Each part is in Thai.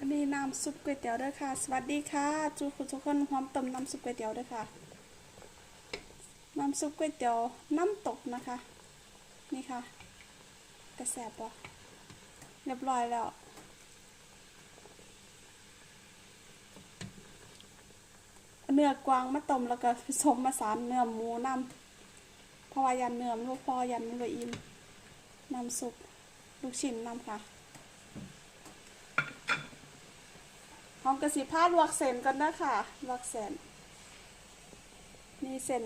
อันนี้น้ำซุปก๋วยเตี๋ยวด้วยค่ะ สวัสดีค่ะจูคุณทุกคนพร้อมต้มน้ำซุปก๋วยเตี๋ยวด้วยค่ะ น้ำซุปก๋วยเตี๋ยวน้ำตกนะคะ นี่ค่ะ กระแสบปะเรียบร้อยแล้วเนื้อกวางมาต้มแล้วก็ผสมมาสานเนื้อหมูน้ำเพราะว่ายันเนื้อมันบ่พอยันมันบ่อิ่มน้ำซุปลูกชิ้นน้ำค่ะ ห อมกระสีผ้าลวกเส้นก่อนนะค่ะลวกเส้นมีเส้น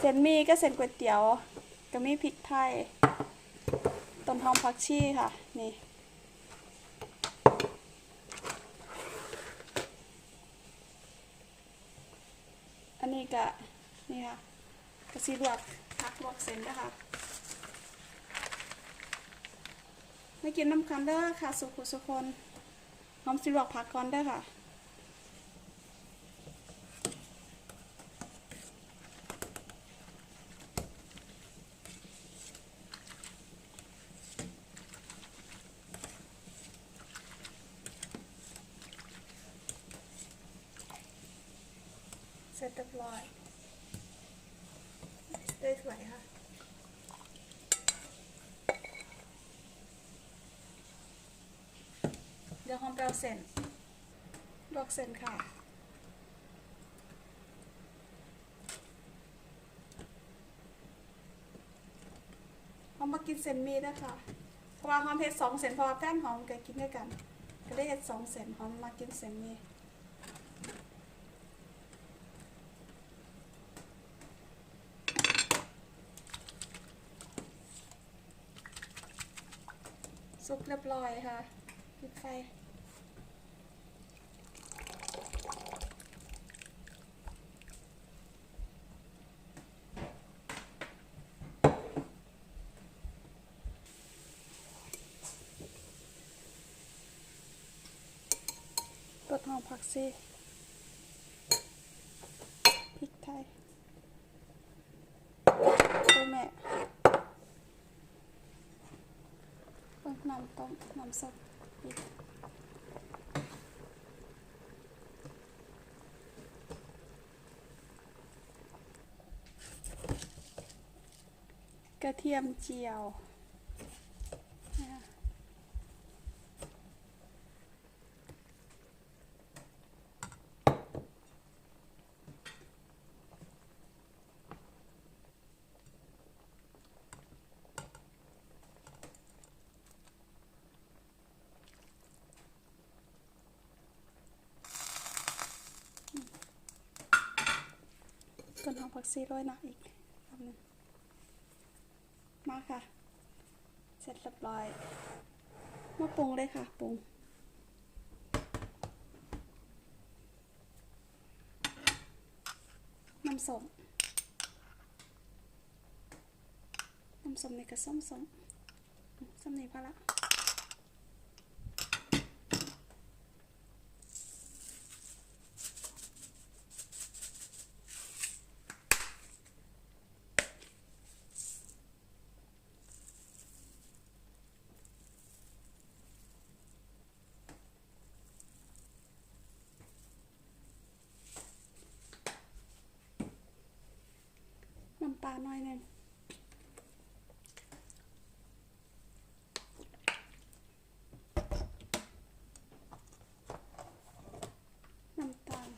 เส้นมีก็เส้นก๋วยเตี๋ยวก็มีพริกไทยต้นหอมผักชีค่ะนี่อันนี้ก็นี่ค่ะกระสีลวกพักลวกเส้นนะคะไม่กินน้ำกันเด้อค่ะ สุขุสุคน หอมสิลวกผักก่อนเด้ค่ะเสร็จเรียบร้อยได้สวยค่ะ เดี๋ยวหอมแปลวเส้นลวกเส้นค่ะ หอมมากินเส้นมีนะคะเพราะว่าหอมเฮ็ดสองเส้นเพราะว่าแฟนหอมก็กินด้วยกัน ก็ได้เฮ็ดสองเส้นหอมมากินเส้นมีสุกเรียบร้อยค่ะปิดไฟ ต้น หอมผักชีพริกไทยตัวแม่น้ำต้มน้ำซุปกระเทียมเจียวนะคะ ต้นหอมผักชีโรยน้าอีกรอบหนึงมาค่ะ เสร็จเรียบร้อย มาปรุงเลยค่ะปรุงน้ำส้มน้ำส้มนี่ก็ส้มส้มอืมส้มนี่พอละำปลาหน่อยหนึ่งน้ำตาล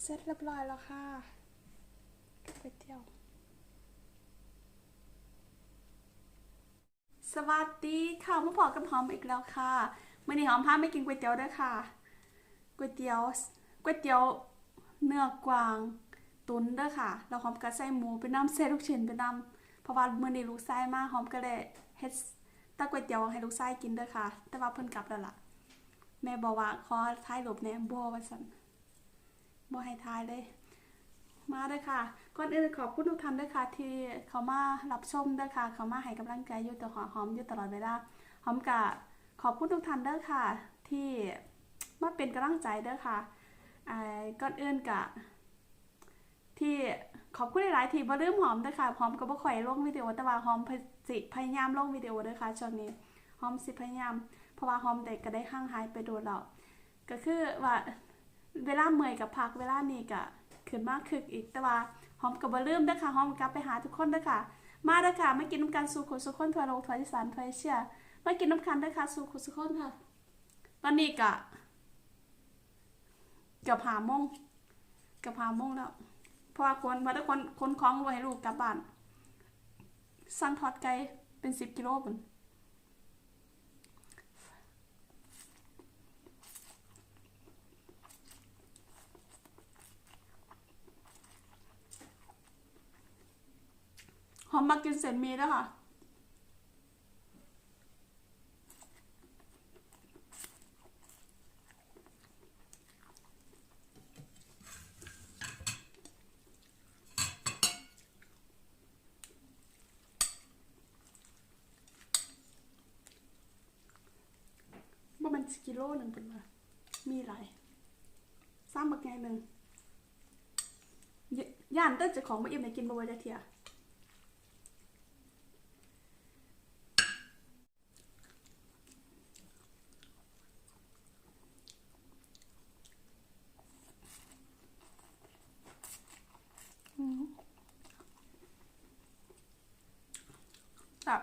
เสร็จเรียบร้อยแล้วค่ะก๋วยเตี๋ยว สวัสดีค่ะมาพอกับหอมอีกแล้วค่ะเมื่อนี้หอมพาไม่กินก๋วยเตี๋ยวด้วยค่ะก๋วยเตี๋ยวก๋วยเตี๋ยวเนื้อกวางตุ๋นด้อค่ะแล้วหอมก็ใส่หมูเป็นน้ำเส้นลูกชิ้นเป็นน้ำเพราะว่ามื่อนี้ลูกชายมากหอมก็เลยเฮ็ดตาก๋วยเตี๋ยวให้ลูกชายกินด้อค่ะ แต่ว่าเพิ่นกลับแล้วล่ะ แม่บอกว่าขอถ่ายรูปแน่บ่ว่าซั่นบ่ให้ถ่ายเลย มาเลยค่ะก่อนอื่นขอบคุณทุกท่านด้วยค่ะ ที่เขามารับชมด้วยค่ะ เขามาให้กำลังใจอยู่ต่อหอมอยู่ตลอดเวลาหอมกะขอบคุณทุกท่านด้วยค่ะ ที่มาเป็นกำลังใจด้วยค่ะไอ้ก่อนอื่นกะที่ขอบคุณหลายๆที่บ่ลืมหอมด้อค่ะหอมก็บ่ค่อยลงวิดีโอแต่ว่าหอมพยสิพยายามลงวิดีโอเด้อค่ะช่วงนี้หอมสิพยายาม เพราะว่าหอมได้ก็ได้ห่างหายไปโดนแล้วก็คือว่าเวลาเมื่อยกับพักเวลานี้ก็ ขึ้นมาคึกอีกแต่ว่าหอมก็บ่ลืมเด้อค่ะหอมกับไปหาทุกคนเด้อค่ะ มาเด้อค่ะมากินน้ำกันสู่คนสู่คนทัวโลกทั่วอีสานทัวเชียมากินน้ำกันเด้อค่ะสู่คนสู่คนค่ะ ตอนนี้ก็เกือบหามงเกือบหามงแล้วเพราะว่าคนมาทุกคนคนคล้องรวยให้ลูกกลับบ้านสั่งทอดไก่เป็นสิบกิโลปุ่น อมมากินเส้นหมีแล้วค่ะว่ามันกิโลหนึ่งเป็นว่ามีหลายสร้างบักไงหนึ่งย่านเต้นจะของมาอิ่มในกินบะวจะเทียอืมแบบ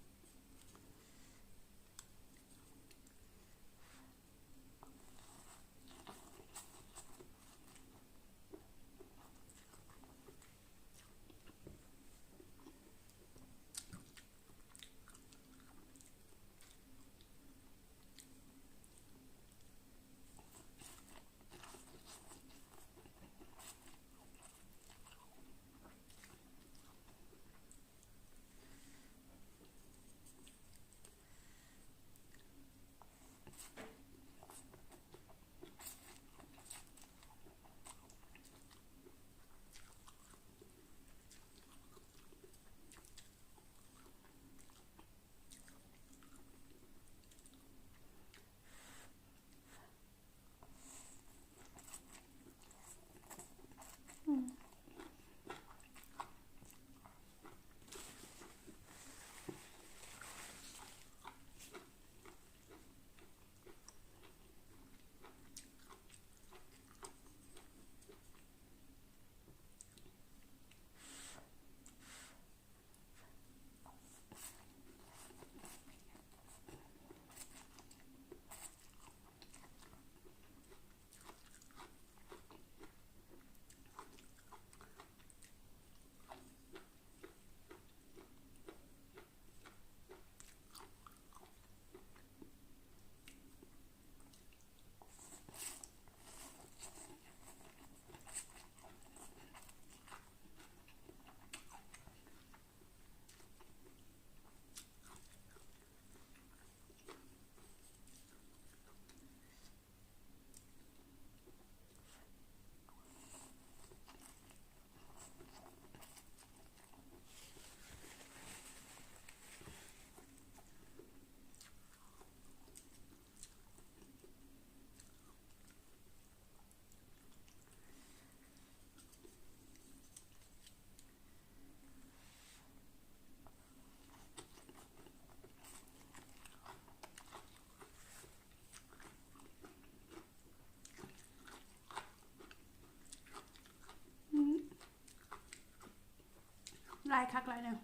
ายคักลายเนี่ย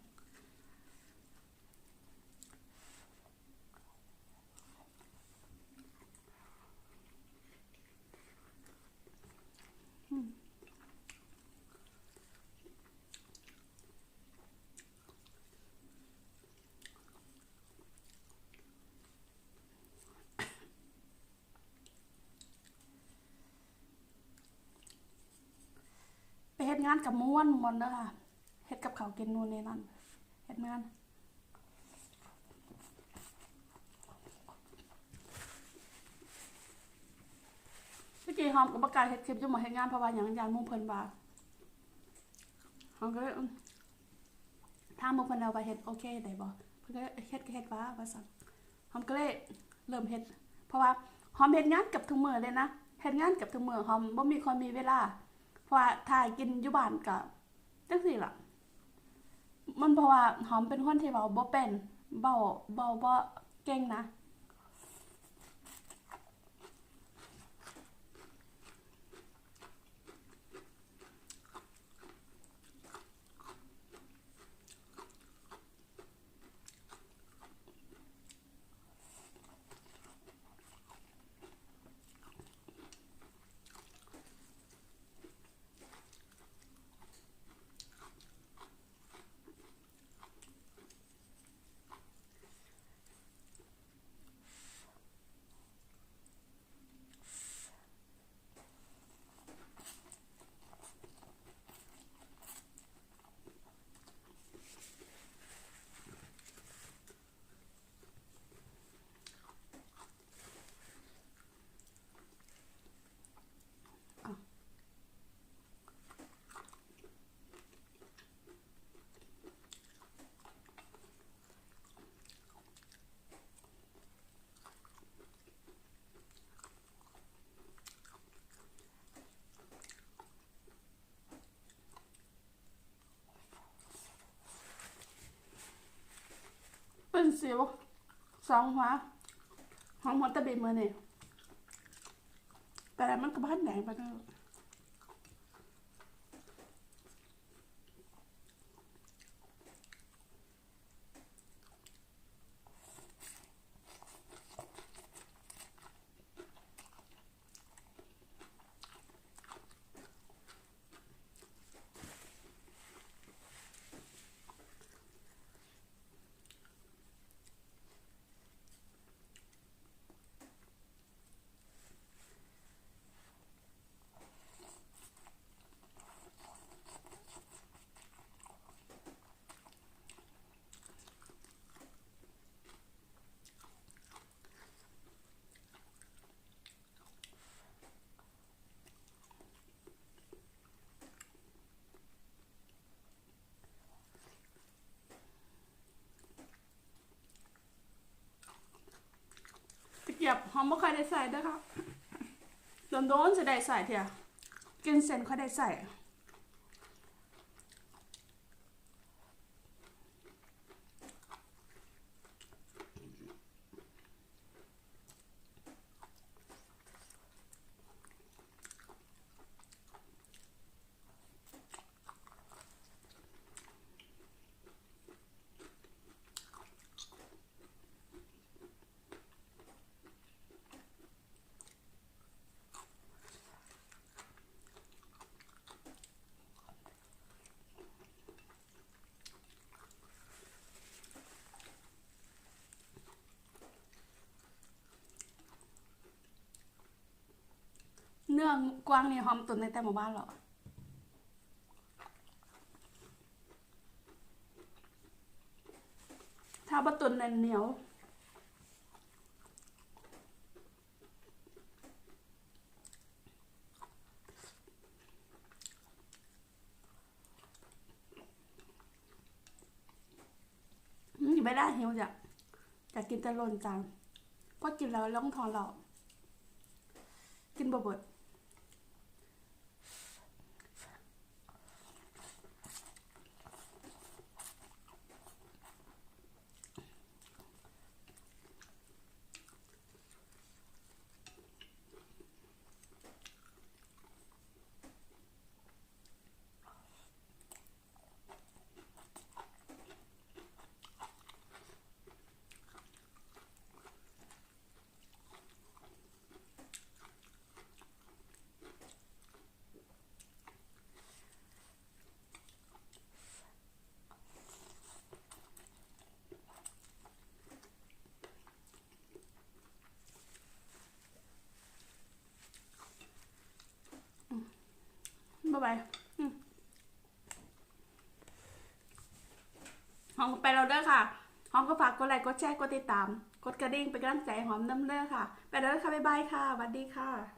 ไปเฮ็ดงานกับม้วนมวนเด้อค่ะ เฮ็ดกับเขากินนู่นนี่นั่นเฮ็ดงานเมื่อกี้หอมกับประกาศเฮ็ดคลิปจะมาเฮ็ดงานเพราะว่าหยังยานมุ่งเพิ่นว่าหอมก็เลยถ้ามมุ่งเพิ่นแล้วว่าเฮ็ดโอเคได้บ่ก็เลยเฮ็ดก็เฮ็ดว่าว่าซั่นหอมก็เลยเริ่มเฮ็ด เพราะว่าหอมเฮ็ดงานกับทุกมื้อเลยนะเฮ็ดงานกับทุกมื้อหอมบ่มีค่อยมีเวลา เพราะว่าถ้ากินอยู่บ้านก็จังซี่ล่ะ มันเพราะว่าหอมเป็นคนที่เบาบ่เป็นเบาเบาบ่เก่งนะ เป็นสิวสองหัวห้อมหัวตะบีมือนี่แต่มันก็บ้านแดงไปเนอะ ยบหอมไม่ค่อยได้ใส่เด้อค่ะโดนโดนๆจะได้ใส่เถอะกินเส้นค่อยได้ใส่ เนื้อกวางนี่หอมตุนในแต่หมู่บ้านหรอถ้าบะตุนเนนเหนียวอืมไม่ได้หิวจ้ะจะกินแต่ล่นจานเพราะกินแล้วล่องท้องเรากินบ่เบิด ไปหอมไปเราเด้อค่ะหอมก็ฝากกดไลค์กดแชร์กดติดตาม กดกระดิ่งเป็นกำลังใจให้หอมน้ำเด้อค่ะ ไปแล้วค่ะบ๊ายบายค่ะสวัสดีค่ะ